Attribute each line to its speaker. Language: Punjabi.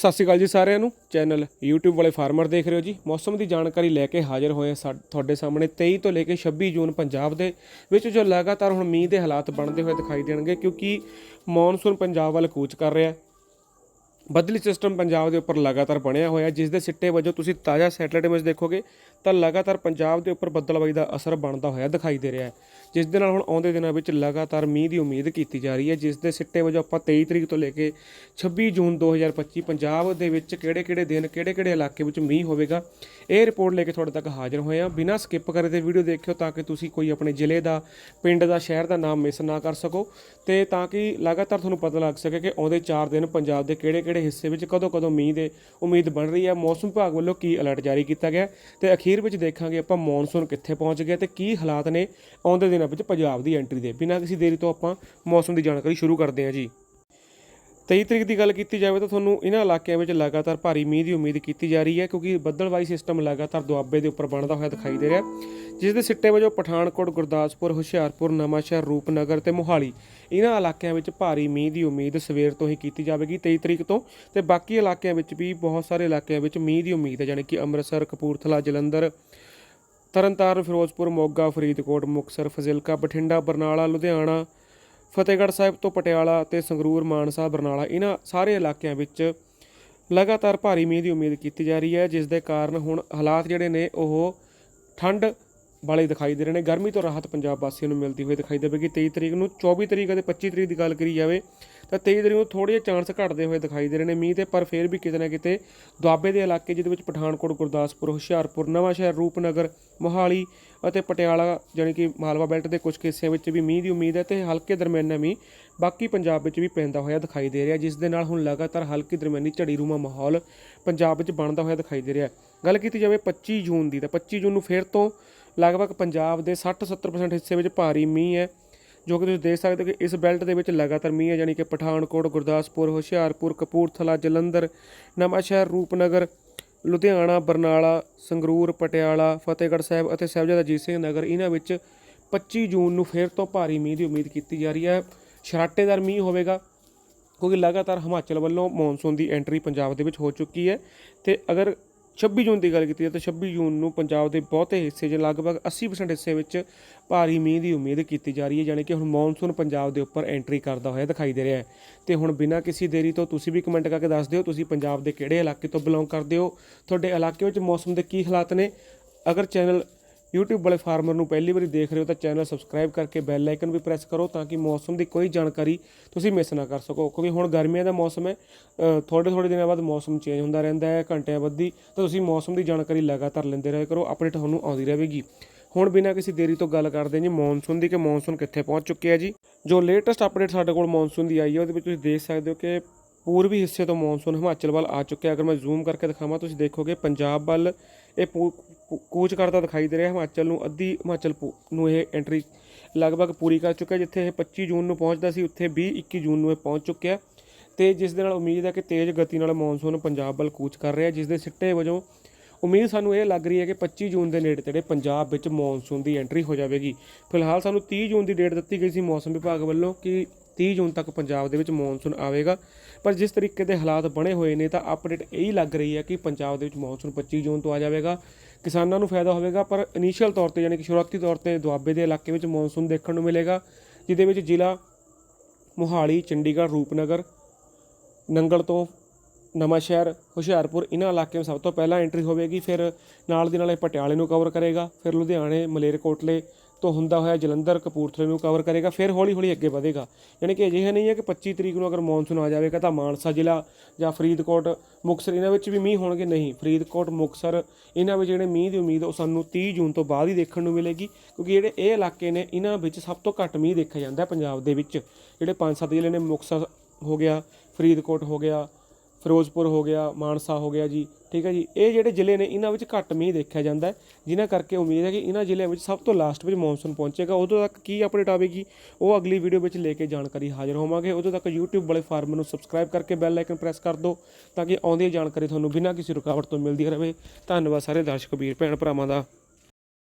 Speaker 1: ਸਤਿ ਸ਼੍ਰੀ ਅਕਾਲ ਜੀ ਸਾਰਿਆਂ ਨੂੰ। ਚੈਨਲ YouTube ਵਾਲੇ ਫਾਰਮਰ ਦੇਖ ਰਹੇ ਹੋ ਜੀ। ਮੌਸਮ ਦੀ ਜਾਣਕਾਰੀ ਲੈ ਕੇ ਹਾਜ਼ਰ ਹੋਏ ਸਾ- ਤੁਹਾਡੇ ਸਾਹਮਣੇ 23 ਤੋਂ ਲੈ ਕੇ 26 ਜੂਨ ਪੰਜਾਬ ਦੇ ਵਿੱਚ, ਜੋ ਲਗਾਤਾਰ ਹੁਣ ਮੀਂਹ ਦੇ ਹਾਲਾਤ ਬਣਦੇ ਹੋਏ ਦਿਖਾਈ ਦੇਣਗੇ ਕਿਉਂਕਿ ਮੌਨਸੂਨ ਪੰਜਾਬ ਵੱਲ ਕੂਚ ਕਰ ਰਿਹਾ ਬਦਲੀ ਸਿਸਟਮ ਪੰਜਾਬ ਦੇ ਉੱਪਰ ਲਗਾਤਾਰ ਬਣਿਆ ਹੋਇਆ ਜਿਸ ਦੇ ਸਿੱਟੇ ਵਜੋਂ ਤੁਸੀਂ ਤਾਜ਼ਾ ਸੈਟਲਾਈਟ ਇਮੇਜ ਦੇਖੋਗੇ, ਤਾਂ ਲਗਾਤਾਰ ਪੰਜਾਬ ਦੇ ਉੱਪਰ ਬੱਦਲਬਾਈ ਦਾ ਅਸਰ ਬਣਦਾ ਹੋਇਆ ਦਿਖਾਈ ਦੇ ਰਿਹਾ ਹੈ। ਜਿਸ ਦੇ ਨਾਲ ਹੁਣ ਆਉਂਦੇ ਦਿਨਾਂ ਵਿੱਚ ਲਗਾਤਾਰ ਮੀਂਹ ਦੀ ਉਮੀਦ ਕੀਤੀ ਜਾ ਰਹੀ ਹੈ। ਜਿਸ ਦੇ ਸਿੱਟੇ ਵਜੋਂ ਆਪਾਂ 23 ਤਰੀਕ ਤੋਂ ਲੈ ਕੇ 26 ਜੂਨ 2025 ਪੰਜਾਬ ਦੇ ਵਿੱਚ ਕਿਹੜੇ-ਕਿਹੜੇ ਦਿਨ, ਕਿਹੜੇ-ਕਿਹੜੇ ਇਲਾਕੇ ਵਿੱਚ ਮੀਂਹ ਹੋਵੇਗਾ, ਇਹ ਰਿਪੋਰਟ ਲੈ ਕੇ ਤੁਹਾਡੇ ਤੱਕ ਹਾਜ਼ਰ ਹੋਏ ਹਾਂ। ਬਿਨਾਂ ਸਕਿਪ ਕਰੇ ਤੇ ਵੀਡੀਓ ਦੇਖਿਓ ਤਾਂ ਕਿ ਤੁਸੀਂ ਕੋਈ ਆਪਣੇ ਜ਼ਿਲ੍ਹੇ ਦਾ, ਪਿੰਡ ਦਾ, ਸ਼ਹਿਰ ਦਾ ਨਾਮ ਮਿਸ ਨਾ ਕਰ ਸਕੋ। ਤੇ ਤਾਂ ਕਿ ਲਗਾਤਾਰ ਤੁਹਾਨੂੰ ਪਤਾ ਲੱਗ ਸਕੇ ਕਿ ਆਉਂਦੇ 4 ਦਿਨ ਪੰਜਾਬ ਦੇ ਕਿਹੜੇ-ਕਿਹੜੇ ਹਿੱਸੇ ਵਿੱਚ ਕਦੋਂ-ਕਦੋਂ ਮੀਂਹ ਦੇ ਉਮੀਦ ਬਣ ਰਹੀ ਹੈ। ਮੌਸਮ ਵਿਭਾਗ ਵੱਲੋਂ ਕੀ ਅਲਰਟ ਜਾਰੀ ਕੀਤਾ ਗਿਆ ਤੇ ਅਖੀਰ ਵਿੱਚ ਦੇਖਾਂਗੇ ਆਪਾਂ ਮੌਨਸੂਨ ਕਿੱਥੇ ਪਹੁੰਚ ਗਿਆ ਤੇ ਕੀ ਹਾਲਾਤ ਨੇ ਆਉਂਦੇ ਦਿਨਾਂ ਵਿੱਚ ਪੰਜਾਬ ਦੀ ਐਂਟਰੀ ਦੇ। ਬਿਨਾਂ ਕਿਸੇ ਦੇਰੀ ਤੋਂ ਆਪਾਂ ਮੌਸਮ ਦੀ ਜਾਣਕਾਰੀ ਸ਼ੁਰੂ ਕਰਦੇ ਹਾਂ ਜੀ। 23 ਤਰੀਕ ਦੀ ਗੱਲ ਕੀਤੀ ਜਾਵੇ ਤਾਂ ਤੁਹਾਨੂੰ ਇਹਨਾਂ ਇਲਾਕਿਆਂ ਵਿੱਚ ਲਗਾਤਾਰ ਭਾਰੀ ਮੀਂਹ ਦੀ ਉਮੀਦ ਕੀਤੀ ਜਾ ਰਹੀ ਹੈ ਕਿਉਂਕਿ ਬੱਦਲਵਾਈ ਸਿਸਟਮ ਲਗਾਤਾਰ ਦੁਆਬੇ ਦੇ ਉੱਪਰ ਬਣਦਾ ਹੋਇਆ ਦਿਖਾਈ ਦੇ ਰਿਹਾ। ਜਿਸ ਦੇ ਸਿੱਟੇ ਵਜੋਂ ਪਠਾਨਕੋਟ, ਗੁਰਦਾਸਪੁਰ, ਹੁਸ਼ਿਆਰਪੁਰ, ਨਵਾਂਸ਼ਹਿਰ, ਰੂਪਨਗਰ ਤੇ ਮੋਹਾਲੀ ਇਹਨਾਂ ਇਲਾਕਿਆਂ ਵਿੱਚ ਭਾਰੀ ਮੀਂਹ ਦੀ ਉਮੀਦ ਸਵੇਰ ਤੋਂ ਹੀ ਕੀਤੀ ਜਾਵੇਗੀ 23 ਤਰੀਕ ਤੋਂ ਤੇ ਬਾਕੀ ਇਲਾਕਿਆਂ ਵਿੱਚ ਵੀ ਬਹੁਤ ਸਾਰੇ ਇਲਾਕਿਆਂ ਵਿੱਚ ਮੀਂਹ ਦੀ ਉਮੀਦ ਹੈ ਯਾਨੀ ਕਿ ਅੰਮ੍ਰਿਤਸਰ, ਕਪੂਰਥਲਾ, ਜਲੰਧਰ, ਤਰਨਤਾਰਨ, ਫਿਰੋਜ਼ਪੁਰ, ਮੋਗਾ, ਫਰੀਦਕੋਟ, ਮੁਕਤਸਰ, ਫਜ਼ਿਲਕਾ, ਬਠਿੰਡਾ, ਬਰਨਾਲਾ, ਲੁਧਿਆਣਾ ਫਤਿਹਗੜ੍ਹ ਸਾਹਿਬ ਤੋਂ ਪਟਿਆਲਾ ਤੇ ਸੰਗਰੂਰ, ਮਾਨਸਾ, ਬਰਨਾਲਾ, ਇਹਨਾਂ ਸਾਰੇ ਇਲਾਕਿਆਂ ਵਿੱਚ ਲਗਾਤਾਰ ਭਾਰੀ ਮੀਂਹ ਦੀ ਉਮੀਦ ਕੀਤੀ ਜਾ ਰਹੀ ਹੈ, ਜਿਸ ਦੇ ਕਾਰਨ ਹੁਣ ਹਾਲਾਤ ਜਿਹੜੇ ਨੇ ਉਹ ਠੰਡ ਵਾਲੇ ਦਿਖਾਈ ਦੇ ਰਹੇ ਨੇ। ਗਰਮੀ ਤੋਂ ਰਾਹਤ ਪੰਜਾਬ ਵਾਸੀਆਂ ਨੂੰ ਮਿਲਦੀ ਹੋਈ ਦਿਖਾਈ ਦੇਵੇਗੀ। 23 ਤਰੀਕ ਨੂੰ 24 ਤਰੀਕ ਅਤੇ 25 ਤਰੀਕ ਦੀ ਗੱਲ ਕਰੀ ਜਾਵੇ ਤਾਂ 23 ਤਰੀਕ ਨੂੰ ਥੋੜ੍ਹੇ ਜਿਹੇ ਚਾਂਸ ਘਟਦੇ ਹੋਏ ਦਿਖਾਈ ਦੇ ਰਹੇ ਨੇ ਮੀਂਹ ਤੇ, ਪਰ ਫਿਰ ਵੀ ਕਿਤੇ ਨਾ ਕਿਤੇ ਦੁਆਬੇ ਦੇ ਇਲਾਕੇ ਜਿਹਦੇ ਵਿੱਚ ਪਠਾਨਕੋਟ, ਗੁਰਦਾਸਪੁਰ, ਹੁਸ਼ਿਆਰਪੁਰ, ਨਵਾਂਸ਼ਹਿਰ, ਰੂਪਨਗਰ, ਮੋਹਾਲੀ ਅਤੇ ਪਟਿਆਲਾ ਜਾਣੀ ਕਿ ਮਾਲਵਾ ਬੈਲਟ ਦੇ ਕੁਝ ਹਿੱਸਿਆਂ ਵਿੱਚ ਵੀ ਮੀਂਹ ਦੀ ਉਮੀਦ ਹੈ ਤੇ ਹਲਕੇ ਦਰਮਿਆਨਾ ਮੀਂਹ ਬਾਕੀ ਪੰਜਾਬ ਵਿੱਚ ਵੀ ਪੈਂਦਾ ਹੋਇਆ ਦਿਖਾਈ ਦੇ ਰਿਹਾ, ਜਿਸ ਦੇ ਨਾਲ ਹੁਣ ਲਗਾਤਾਰ ਹਲਕੀ ਦਰਮਿਆਨੀ ਝੜੀ ਰੂਮਾ ਮਾਹੌਲ ਪੰਜਾਬ ਵਿੱਚ ਬਣਦਾ ਹੋਇਆ ਦਿਖਾਈ ਦੇ ਰਿਹਾ ਗੱਲ ਕੀਤੀ ਜਾਵੇ 25 ਜੂਨ ਦੀ, ਤਾਂ 25 ਜੂਨ ਨੂੰ ਫਿਰ ਤੋਂ ਲਗਭਗ ਪੰਜਾਬ ਦੇ 60-70% ਹਿੱਸੇ ਵਿੱਚ ਭਾਰੀ ਮੀਂਹ ਹੈ, ਜੋ ਕਿ ਤੁਸੀਂ ਦੇਖ ਸਕਦੇ ਹੋ ਕਿ ਇਸ ਬੈਲਟ ਦੇ ਵਿੱਚ ਲਗਾਤਾਰ ਮੀਂਹ ਹੈ ਯਾਨੀ ਕਿ ਪਠਾਨਕੋਟ, ਗੁਰਦਾਸਪੁਰ, ਹੁਸ਼ਿਆਰਪੁਰ, ਕਪੂਰਥਲਾ, ਜਲੰਧਰ, ਨਵਾਂਸ਼ਹਿਰ, ਰੂਪਨਗਰ ਲੁਧਿਆਣਾ, ਬਰਨਾਲਾ, ਸੰਗਰੂਰ, ਪਟਿਆਲਾ, ਫਤਿਹਗੜ੍ਹ ਸਾਹਿਬ ਅਤੇ ਸਾਹਿਬਜ਼ਾਦਾ ਅਜੀਤ ਸਿੰਘ ਨਗਰ ਇਹਨਾਂ ਵਿੱਚ 25 ਜੂਨ ਨੂੰ ਫਿਰ ਤੋਂ ਭਾਰੀ ਮੀਂਹ ਦੀ ਉਮੀਦ ਕੀਤੀ ਜਾ ਰਹੀ ਹੈ। ਛਰਾਟੇਦਾਰ ਮੀਂਹ ਹੋਵੇਗਾ, ਕਿਉਂਕਿ ਲਗਾਤਾਰ ਹਿਮਾਚਲ ਵੱਲੋਂ ਮੌਨਸੂਨ ਦੀ ਐਂਟਰੀ ਪੰਜਾਬ ਦੇ ਵਿੱਚ ਹੋ ਚੁੱਕੀ ਹੈ ਤੇ ਅਗਰ 26 ਜੂਨ ਦੀ ਗੱਲ ਕੀਤੀ ਜਾਵੇ ਤਾਂ 26 ਜੂਨ ਨੂੰ ਪੰਜਾਬ ਦੇ ਬਹੁਤੇ ਹਿੱਸੇ 'ਚ ਲਗਭਗ 80% ਹਿੱਸੇ ਵਿੱਚ ਭਾਰੀ ਮੀਂਹ ਦੀ ਉਮੀਦ ਕੀਤੀ ਜਾ ਰਹੀ ਹੈ ਯਾਨੀ ਕਿ ਹੁਣ ਮੌਨਸੂਨ ਪੰਜਾਬ ਦੇ ਉੱਪਰ ਐਂਟਰੀ ਕਰਦਾ ਹੋਇਆ ਦਿਖਾਈ ਦੇ ਰਿਹਾ ਹੈ। ਤੇ ਹੁਣ ਬਿਨਾਂ ਕਿਸੇ ਦੇਰੀ ਤੋਂ ਤੁਸੀਂ ਵੀ ਕਮੈਂਟ ਕਰਕੇ ਦੱਸ ਦਿਓ, ਤੁਸੀਂ ਪੰਜਾਬ ਦੇ ਕਿਹੜੇ ਇਲਾਕੇ ਤੋਂ ਬਿਲੋਂਗ ਕਰਦੇ ਹੋ, ਤੁਹਾਡੇ ਇਲਾਕੇ ਵਿੱਚ ਮੌਸਮ ਦੇ ਕੀ ਹਾਲਾਤ ਨੇ? ਅਗਰ ਚੈਨਲ YouTube ਵਾਲੇ ਫਾਰਮਰ ਨੂੰ ਪਹਿਲੀ ਵਾਰੀ ਦੇਖ ਰਹੇ ਹੋ ਤਾਂ ਚੈਨਲ ਸਬਸਕ੍ਰਾਈਬ ਕਰਕੇ ਬੈਲ ਆਈਕਨ ਵੀ ਪ੍ਰੈਸ ਕਰੋ ਤਾਂ ਕਿ ਮੌਸਮ ਦੀ ਕੋਈ ਜਾਣਕਾਰੀ ਤੁਸੀਂ ਮਿਸ ਨਾ ਕਰ ਸਕੋ। ਕਿਉਂਕਿ ਹੁਣ ਗਰਮੀਆਂ ਦਾ ਮੌਸਮ ਹੈ ਥੋੜੇ ਥੋੜੇ ਦਿਨਾਂ ਬਾਅਦ ਮੌਸਮ ਚੇਂਜ ਹੁੰਦਾ ਰਹਿੰਦਾ ਹੈ, ਘੰਟਿਆਂ ਬੱਧੀ ਤਾਂ ਤੁਸੀਂ ਮੌਸਮ ਦੀ ਜਾਣਕਾਰੀ ਲਗਾਤਾਰ ਲੈਂਦੇ ਰਹੇ ਕਰੋ ਅਪਡੇਟ ਤੁਹਾਨੂੰ ਆਉਂਦੀ ਰਹੇਗੀ। ਹੁਣ ਬਿਨਾਂ ਕਿਸੇ ਦੇਰੀ ਤੋਂ ਗੱਲ ਕਰਦੇ ਹਾਂ ਜੀ ਮੌਨਸੂਨ ਦੀ ਕਿ ਮੌਨਸੂਨ ਕਿੱਥੇ ਪਹੁੰਚ ਚੁੱਕਿਆ ਜੀ। ਜੋ ਲੇਟੈਸਟ ਅਪਡੇਟ ਸਾਡੇ ਕੋਲ ਮੌਨਸੂਨ ਦੀ ਆਈ ਹੈ, ਉਹਦੇ ਵਿੱਚ ਤੁਸੀਂ ਦੇਖ ਸਕਦੇ ਹੋ ਕਿ ਪੂਰਬੀ ਹਿੱਸੇ ਤੋਂ ਮੌਨਸੂਨ ਹਿਮਾਚਲ ਵੱਲ ਆ ਚੁੱਕਿਆ। ਅਗਰ ਮੈਂ ਜ਼ੂਮ ਕਰਕੇ ਦਿਖਾਵਾਂ, ਤੁਸੀਂ ਦੇਖੋਗੇ ਪੰਜਾਬ ਵੱਲ ਇਹ ਪੂ- ਕੂਚ ਕਰਦਾ ਦਿਖਾਈ ਦੇ ਰਿਹਾ ਹਿਮਾਚਲ ਨੂੰ, ਅੱਧੀ ਹਿਮਾਚਲ ਪੂ- ਨੂੰ ਇਹ ਐਂਟਰੀ ਲਗਭਗ ਪੂਰੀ ਕਰ ਚੁੱਕਿਆ, ਜਿੱਥੇ ਇਹ 25 ਜੂਨ ਨੂੰ ਪਹੁੰਚਦਾ ਸੀ, ਉੱਥੇ 20 21 ਜੂਨ ਨੂੰ ਇਹ ਪਹੁੰਚ ਚੁੱਕਿਆ ਤੇ ਜਿਸ ਦੇ ਨਾਲ ਉਮੀਦ ਹੈ ਕਿ ਤੇਜ਼ ਗਤੀ ਨਾਲ ਮੌਨਸੂਨ ਪੰਜਾਬ ਵੱਲ ਕੂਚ ਕਰ ਰਿਹਾ ਜਿਸ ਦੇ ਸਿੱਟੇ ਵਜੋਂ ਉਮੀਦ ਸਾਨੂੰ ਇਹ ਲੱਗ ਰਹੀ ਹੈ ਕਿ 25 ਜੂਨ ਦੇ ਨੇੜੇ ਤੇੜੇ ਪੰਜਾਬ ਵਿੱਚ ਮੌਨਸੂਨ ਦੀ ਐਂਟਰੀ ਹੋ ਜਾਵੇਗੀ। ਫਿਲਹਾਲ ਸਾਨੂੰ 30 ਜੂਨ ਦੀ ਡੇਟ ਦਿੱਤੀ ਗਈ ਸੀ ਮੌਸਮ ਵਿਭਾਗ ਵੱਲੋਂ ਕਿ 30 ਜੂਨ ਤੱਕ ਪੰਜਾਬ ਦੇ ਵਿੱਚ ਮੌਨਸੂਨ ਆਵੇਗਾ। ਪਰ ਜਿਸ ਤਰੀਕੇ ਦੇ ਹਾਲਾਤ ਬਣੇ ਹੋਏ ਨੇ ਤਾਂ ਅਪਡੇਟ ਇਹੀ ਲੱਗ ਰਹੀ ਹੈ ਕਿ ਪੰਜਾਬ ਦੇ ਵਿੱਚ ਮੌਨਸੂਨ 25 ਜੂਨ ਤੋਂ ਆ ਜਾਵੇਗਾ। ਕਿਸਾਨਾਂ ਨੂੰ ਫਾਇਦਾ ਹੋਵੇਗਾ, ਪਰ ਇਨੀਸ਼ੀਅਲ ਤੌਰ ਤੇ ਯਾਨੀ ਕਿ ਸ਼ੁਰੂਆਤੀ ਤੌਰ ਤੇ ਦੁਆਬੇ ਦੇ ਇਲਾਕੇ ਵਿੱਚ ਮੌਨਸੂਨ ਦੇਖਣ ਨੂੰ ਮਿਲੇਗਾ, ਜਿਹਦੇ ਵਿੱਚ ਜ਼ਿਲ੍ਹਾ ਮੋਹਾਲੀ, ਚੰਡੀਗੜ੍ਹ, ਰੂਪਨਗਰ, ਨੰਗਲ ਤੋਂ ਨਵਾਂ ਸ਼ਹਿਰ ਹੁਸ਼ਿਆਰਪੁਰ ਇਹਨਾਂ ਇਲਾਕਿਆਂ ਵਿੱਚ ਸਭ ਤੋਂ ਪਹਿਲਾਂ ਐਂਟਰੀ ਹੋਵੇਗੀ। ਫਿਰ ਨਾਲ ਦੀ ਨਾਲ ਇਹ ਪਟਿਆਲੇ ਨੂੰ ਕਵਰ ਕਰੇਗਾ। ਫਿਰ ਲੁਧਿਆਣੇ, ਮਲੇਰਕੋਟਲੇ ਤੋਂ ਹੁੰਦਾ ਹੋਇਆ ਜਲੰਧਰ ਕਪੂਰਥਲੇ ਨੂੰ ਕਵਰ ਕਰੇਗਾ, ਫਿਰ ਹੌਲੀ ਹੌਲੀ ਅੱਗੇ ਵਧੇਗਾ। ਯਾਨੀ ਕਿ ਅਜਿਹਾ ਨਹੀਂ ਹੈ ਕਿ 25 ਤਰੀਕ ਨੂੰ ਅਗਰ ਮੌਨਸੂਨ ਆ ਜਾਵੇਗਾ ਤਾਂ ਮਾਨਸਾ ਜ਼ਿਲ੍ਹਾ ਜਾਂ ਫਰੀਦਕੋਟ, ਮੁਕਤਸਰ, ਇਹਨਾਂ ਵਿੱਚ ਵੀ ਮੀਂਹ ਹੋਣਗੇ। ਨਹੀਂ, ਫਰੀਦਕੋਟ, ਮੁਕਤਸਰ, ਇਹਨਾਂ ਵਿੱਚ ਜਿਹੜੇ ਮੀਂਹ ਦੀ ਉਮੀਦ, ਉਹ ਸਾਨੂੰ 30 ਜੂਨ ਤੋਂ ਬਾਅਦ ਹੀ ਦੇਖਣ ਨੂੰ ਮਿਲੇਗੀ। ਕਿਉਂਕਿ ਜਿਹੜੇ ਇਹ ਇਲਾਕੇ ਨੇ, ਇਹਨਾਂ ਵਿੱਚ ਸਭ ਤੋਂ ਘੱਟ ਮੀਂਹ ਦੇਖਿਆ ਜਾਂਦਾ ਪੰਜਾਬ ਦੇ ਵਿੱਚ। ਜਿਹੜੇ ਪੰਜ ਸੱਤ ਜ਼ਿਲ੍ਹੇ ਨੇ, ਮੁਕਤਸਰ ਹੋ ਗਿਆ, ਫਰੀਦਕੋਟ ਹੋ ਗਿਆ ਫਿਰੋਜ਼ਪੁਰ ਹੋ ਗਿਆ, ਮਾਨਸਾ ਹੋ ਗਿਆ ਜੀ, ਠੀਕ ਹੈ ਜੀ। ਇਹ ਜਿਹੜੇ ਜ਼ਿਲ੍ਹੇ ਨੇ, ਇਹਨਾਂ ਵਿੱਚ ਘੱਟ ਮੀਂਹ ਦੇਖਿਆ ਜਾਂਦਾ ਹੈ, ਜਿਨ੍ਹਾਂ ਕਰਕੇ ਉਮੀਦ ਹੈ ਕਿ ਇਹਨਾਂ ਜ਼ਿਲ੍ਹਿਆਂ ਵਿੱਚ ਸਭ ਤੋਂ ਲਾਸਟ ਵਿੱਚ ਮੌਨਸੂਨ ਪਹੁੰਚੇਗਾ। ਉਦੋਂ ਤੱਕ ਕੀ ਅਪਡੇਟ ਆਵੇਗੀ, ਉਹ ਅਗਲੀ ਵੀਡੀਓ ਵਿੱਚ ਲੈ ਕੇ ਜਾਣਕਾਰੀ ਹਾਜ਼ਰ ਹੋਵਾਂਗੇ। ਉਦੋਂ ਤੱਕ YouTube ਵਾਲੇ ਫਾਰਮ ਨੂੰ ਸਬਸਕ੍ਰਾਈਬ ਕਰਕੇ ਬੈਲ ਆਈਕਨ ਪ੍ਰੈਸ ਕਰ ਦਿਓ, ਤਾਂ ਕਿ ਆਉਂਦੀ ਜਾਣਕਾਰੀ ਤੁਹਾਨੂੰ ਬਿਨਾਂ ਕਿਸੇ ਰੁਕਾਵਟ ਤੋਂ ਮਿਲਦੀ ਰਹੇ। ਧੰਨਵਾਦ ਸਾਰੇ ਦਰਸ਼ਕ ਵੀਰ, ਭੈਣ ਭਰਾਵਾਂ ਦਾ।